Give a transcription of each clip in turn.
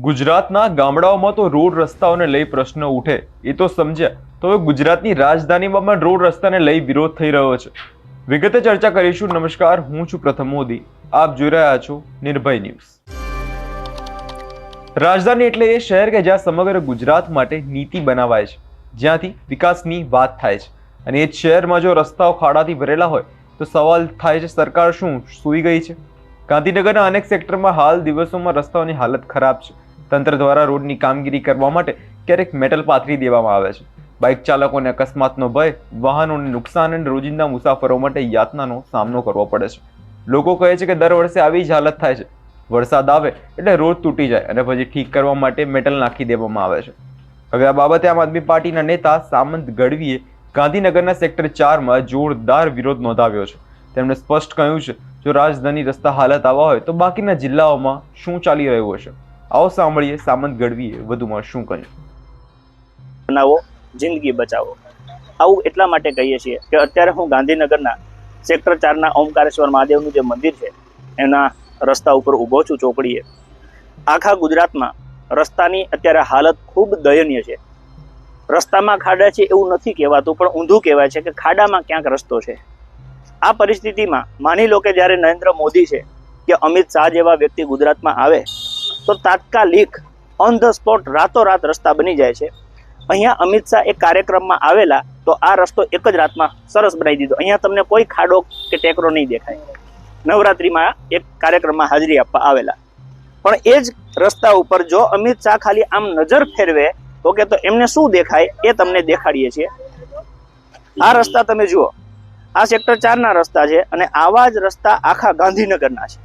ગુજરાતના ગામડાઓમાં તો રોડ રસ્તાઓને લઈ પ્રશ્ન ઉઠે. એ તો સમજ્યા. તો હવે ગુજરાતની રાજધાનીમાં પણ રોડ રસ્તાને લઈ વિરોધ થઈ રહ્યો છે. વિગતે ચર્ચા કરીશું. નમસ્કાર. હું છું પ્રથમ મોદી. આપ જોઈ રહ્યા છો નિર્ભય ન્યૂઝ. રાજધાની એટલે એ શહેર કે જ્યાં સમગ્ર ગુજરાત માટે નીતિ બનાવાય છે. જ્યાંથી વિકાસની વાત થાય છે. અને એ જ શહેરમાં જો રસ્તાઓ ખાડાથી ભરેલા હોય, તો સવાલ થાય છે, સરકાર શું સૂઈ ગઈ છે? ગાંધીનગરના અનેક સેક્ટરમાં હાલ દિવસોમાં રસ્તાઓની હાલત ખરાબ છે. તંત્ર દ્વારા રોડની કામગીરી કરવા માટે ક્યારેક મેટલ પાથરી દેવામાં આવે છે. બાઇક ચાલકોને અકસ્માતનો ભય, વાહનોને નુકસાન અને રોજિંદા મુસાફરો માટે યાતનાનો સામનો કરવો પડે છે. લોકો કહે છે કે દર વર્ષે આવી જ હાલત થાય છે. વરસાદ આવે એટલે રોડ તૂટી જાય અને પછી ઠીક કરવા માટે મેટલ નાખી દેવામાં આવે છે. હવે આ બાબતે આમ આદમી પાર્ટીના નેતા સામંત ગઢવીએ ગાંધીનગરના સેક્ટર ચારમાં જોરદાર વિરોધ નોંધાવ્યો છે. તેમણે સ્પષ્ટ કહ્યું છે, જો રાજધાની રસ્તા હાલત આવા હોય તો બાકીના જિલ્લાઓમાં શું ચાલી રહ્યું હશે? આવો સાંભળીએ, સામંત ગઢવીએ વધુમાં શું કહ્યું? બનાવો, જિંદગી બચાવો. આવું એટલા માટે કહીએ છીએ કે અત્યારે હું ગાંધીનગરના સેક્ટર ચારના ઓમકારેશ્વર મહાદેવનું જે મંદિર છે, એના રસ્તા ઉપર ઊભો છું ચોકડીએ આખા ગુજરાતમાં રસ્તાની અત્યારે હાલત ખૂબ દયનીય છે. રસ્તામાં ખાડા છે એવું નથી કહેવાતું, પણ ઊંધું કહેવાય છે કે ખાડામાં ક્યાંક રસ્તો છે. આ પરિસ્થિતિમાં માની લો કે જ્યારે નરેન્દ્ર મોદી છે, કે અમિત શાહ જેવા વ્યક્તિ ગુજરાતમાં આવે તો તાત્કાલિક ઓન ધ સ્પોટ રાતોરાત રસ્તા બની જાય છે. અહીંયા અમિત શાહ એક કાર્યક્રમમાં આવેલા તો આ રસ્તો એક જ રાતમાં સરસ બનાવી દીધો. અહીંયા તમને કોઈ ખાડો કે ટેકરો નહીં દેખાય. નવરાત્રિમાં એક કાર્યક્રમમાં હાજરી આપવા આવેલા. પણ એ જ રસ્તા ઉપર જો અમિત શાહ ખાલી આમ નજર ફેરવે, તો કે તો એમને શું દેખાય એ તમને દેખાડીએ છીએ. આ રસ્તા તમે જુઓ. આ સેક્ટર ચારના રસ્તા છે અને આવા જ રસ્તા આખા ગાંધીનગરના છે.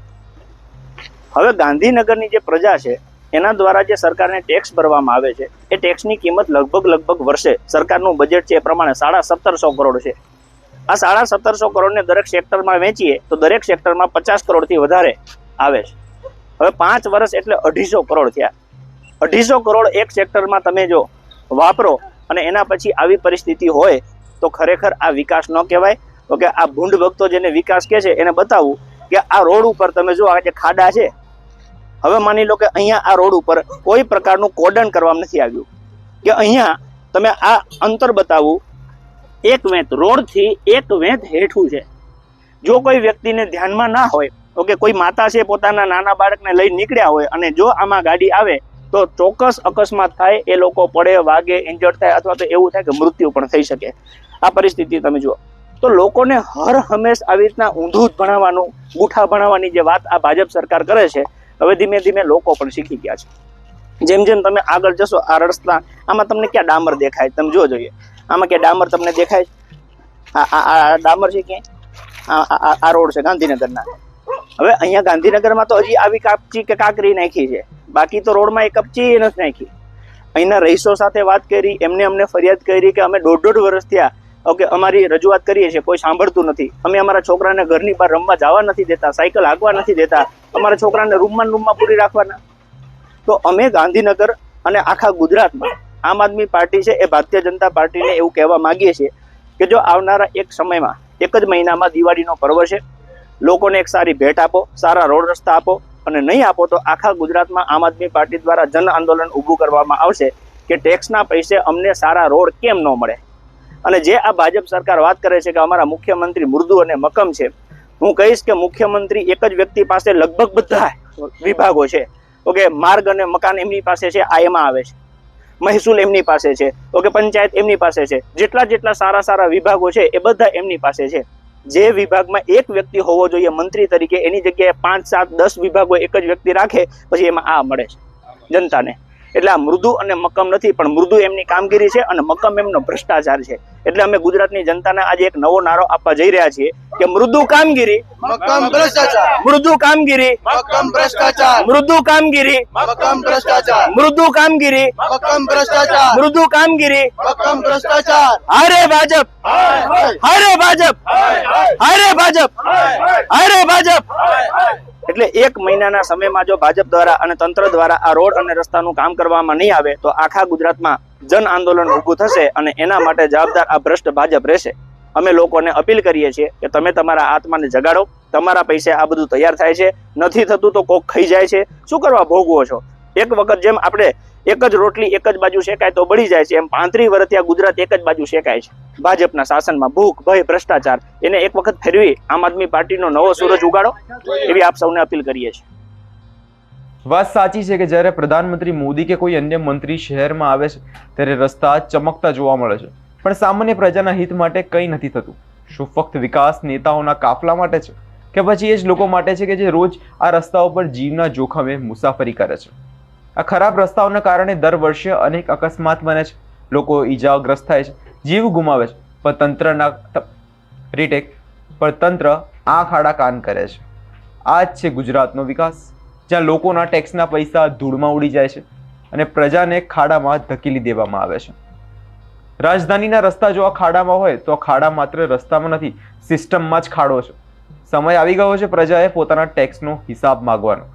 હવે ગાંધીનગરની જે પ્રજા છે, એના દ્વારા જે સરકારને ટેક્સ ભરવામાં આવે છે, એ ટેક્સની કિંમત લગભગ લગભગ વર્ષે સરકારનું બજેટ છે એ પ્રમાણે સાડા સત્તરસો કરોડ છે. આ સાડા સત્તરસો કરોડને દરેક સેક્ટરમાં વેચીએ તો દરેક સેક્ટરમાં પચાસ કરોડથી વધારે આવે છે. હવે પાંચ વર્ષ એટલે અઢીસો કરોડ થયા. અઢીસો કરોડ એક સેક્ટરમાં તમે જો વાપરો અને એના પછી આવી પરિસ્થિતિ હોય તો ખરેખર આ વિકાસ ન કહેવાય. તો કે આ ભૂંડ ભક્તો જેને વિકાસ કહે છે એને બતાવવું કે આ રોડ ઉપર તમે જો આ જે ખાડા છે હવે માની લો કે અહીંયા આ રોડ ઉપર કોઈ પ્રકારનું કોડન કરવામાં નથી આવ્યું. કે અહીંયા તમે આ અંતર બતાવું, એક વેંત, રોડથી એક વેંત હેઠું છે. જો કોઈ વ્યક્તિને ધ્યાનમાં ના હોય તો કે કોઈ માતા છે, પોતાના નાના બાળકને લઈ નીકળ્યા હોય અને જો આમાં ગાડી આવે, તો ચોક્કસ અકસ્માત થાય, એ લોકો પડે, વાગે ઇન્જર્ડ થાય અથવા તો એવું થાય કે મૃત્યુ પણ થઈ શકે. આ પરિસ્થિતિ તમે જુઓ. તો લોકોને હર હંમેશ આવી રીતના ઊંધું જ ભણાવવાનું, ગુઠા ભણાવવાની જે વાત આ ભાજપ સરકાર કરે છે હવે ધીમે ધીમે લોકો પણ શીખી ગયા છે. જેમ જેમ તમે આગળ જશો, આ રસ્તા, આમાં તમને ક્યાં ડામર દેખાય? તમે જો જોઈએ. આમાં ક્યાં ડામર તમને દેખાય? આ ડામર છે ક્યાંય આ રોડ છે ગાંધીનગરના. હવે અહીંયા ગાંધીનગરમાં તો હજી આવી કાપચી કે કાકરી નાખી છે. બાકી તો રોડમાં એ કપચી નથી નાખી. અહીંના રહીશો સાથે વાત કરી, એમને અમને ફરિયાદ કરી કે અમે દોઢ દોઢ વર્ષ થયા ઓકે, અમારી રજૂઆત કરીએ છીએ, કોઈ સાંભળતું નથી. અમે અમારા છોકરાને ઘરની બહાર રમવા જવા નથી દેતા, સાયકલ હાંકવા નથી દેતા. અમારા છોકરાને રૂમમાં રૂમમાં પૂરી રાખવાના. તો અમે ગાંધીનગર અને આખા ગુજરાતમાં આમ આદમી પાર્ટી છે, એ ભારતીય જનતા પાર્ટીને એવું કહેવા માંગીએ છીએ કે જો આવનારા એક સમયમાં, એક જ મહિનામાં દિવાળીનો પર્વ છે, લોકોને એક સારી ભેટ આપો, સારા રોડ રસ્તા આપો અને નહીં આપો તો આખા ગુજરાતમાં આમ આદમી પાર્ટી દ્વારા જન આંદોલન ઊભું કરવામાં આવશે કે ટેક્સના પૈસે અમને સારા રોડ કેમ ન મળે? અને જે આ ભાજપ સરકાર વાત કરે છે કે અમારા મુખ્યમંત્રી મૃદુ અને મક્કમ છે, હું કહીશ કે મુખ્યમંત્રી એક જ વ્યક્તિ પાસે લગભગ બધા વિભાગો છે. ઓકે, માર્ગ અને મકાન એમની પાસે છે, આ એમાં આવે છે. મહેસૂલ એમની પાસે છે, ઓકે, પંચાયત એમની પાસે છે. જેટલા જેટલા સારા સારા વિભાગો છે, એ બધા એમની પાસે છે. જે વિભાગમાં એક વ્યક્તિ હોવો જોઈએ મંત્રી તરીકે, એની જગ્યાએ પાંચ, સાત, દસ વિભાગો એક જ વ્યક્તિ રાખે, પછી એમાં આ મળે છે, જનતાને. એટલે આ મૃદુ અને મક્કમ નથી પણ મૃદુ એમની કામગીરી છે અને મક્કમ એમનો ભ્રષ્ટાચાર છે. એટલે અમે ગુજરાતની જનતાને આજે એક નવો નારો આપવા જઈ રહ્યા છીએ કે મૃદુ કામગીરી મક્કમ ભ્રષ્ટાચાર. મૃદુ કામગીરી મક્કમ ભ્રષ્ટાચાર. મૃદુ કામગીરી મક્કમ ભ્રષ્ટાચાર. મૃદુ કામગીરી મક્કમ ભ્રષ્ટાચાર. મૃદુ કામગીરી. મક્કમ ભ્રષ્ટાચાર. હારે ભાજપ. હારે ભાજપ. હારે ભાજપ. હારે ભાજપ. એટલે એક મહિનાના સમયમાં જો ભાજપ દ્વારા અને તંત્ર દ્વારા આ રોડ અને રસ્તાનું કામ કરવામાં નહીં આવે, તો આખા ગુજરાતમાં જન આંદોલન ઊભું થશે અને એના માટે જવાબદાર આ ભ્રષ્ટ ભાજપ રહેશે. અમે લોકોને અપીલ કરીએ છીએ કે તમે તમારા આત્માને જગાડો, તમારા પૈસે આ બધું તૈયાર થાય છે. નથી થતું તો કોક ખાઈ જાય છે. શું કરવા ભોગવો છો? એક વખત જેમ આપણે એક જ રોટલી એક જ બાજુ શેકાય તો બળી જાય છે. એમ પાંત્રી વર્ષથી આ ગુજરાત એક જ બાજુ શેકાય છે. ભાજપના શાસનમાં ભૂખ, ભય, ભ્રષ્ટાચાર એને એક વખત ફેરવી આમ આદમી પાર્ટીનો નવો સૂરજ ઉગાડો એવી આપ સૌને અપીલ કરીએ છીએ. વાત સાચી છે કે જ્યારે પ્રધાનમંત્રી મોદી કે કોઈ અન્ય મંત્રી શહેરમાં આવે છે, ત્યારે રસ્તા ચમકતા જોવા મળે છે. પણ સામાન્ય પ્રજાના હિત માટે કંઈ નથી થતું. શું ફક્ત વિકાસ નેતાઓના કાફલા માટે છે? કે પછી એ જ લોકો માટે છે કે જે રોજ આ રસ્તાઓ પર જીવના જોખમે મુસાફરી કરે છે? આ ખરાબ રસ્તાઓના કારણે દર વર્ષે અનેક અકસ્માત બને છે. લોકો ઈજાગ્રસ્ત થાય છે. જીવ ગુમાવે છે. પણ તંત્રના રીટેક પણ તંત્ર આંખ આડા કાન કરે છે. આ જ છે ગુજરાતનો વિકાસ. જ્યાં લોકોના ટેક્સના પૈસા ધૂળમાં ઉડી જાય છે અને પ્રજાને ખાડામાં ધકેલી દેવામાં આવે છે. રાજધાનીના રસ્તા જો આ ખાડામાં હોય, તો આ ખાડા માત્ર રસ્તામાં નથી, સિસ્ટમમાં જ ખાડો છે. સમય આવી ગયો છે પ્રજાએ પોતાના ટેક્સનો હિસાબ માંગવાનો.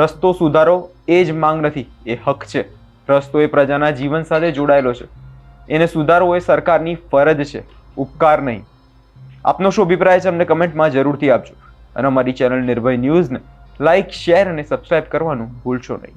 રસ્તો સુધારો એ જ માંગ નથી, એ હક છે. રસ્તો એ પ્રજાના જીવન સાથે જોડાયેલો છે. એને સુધારવો એ સરકારની ફરજ છે, ઉપકાર નહીં. આપનો શું અભિપ્રાય છે, અમને કમેન્ટમાં જરૂરથી આપજો. અને અમારી ચેનલ નિર્ભય ન્યૂઝને લાઇક શેર અને સબસ્ક્રાઇબ કરવાનું ભૂલશો નહીં.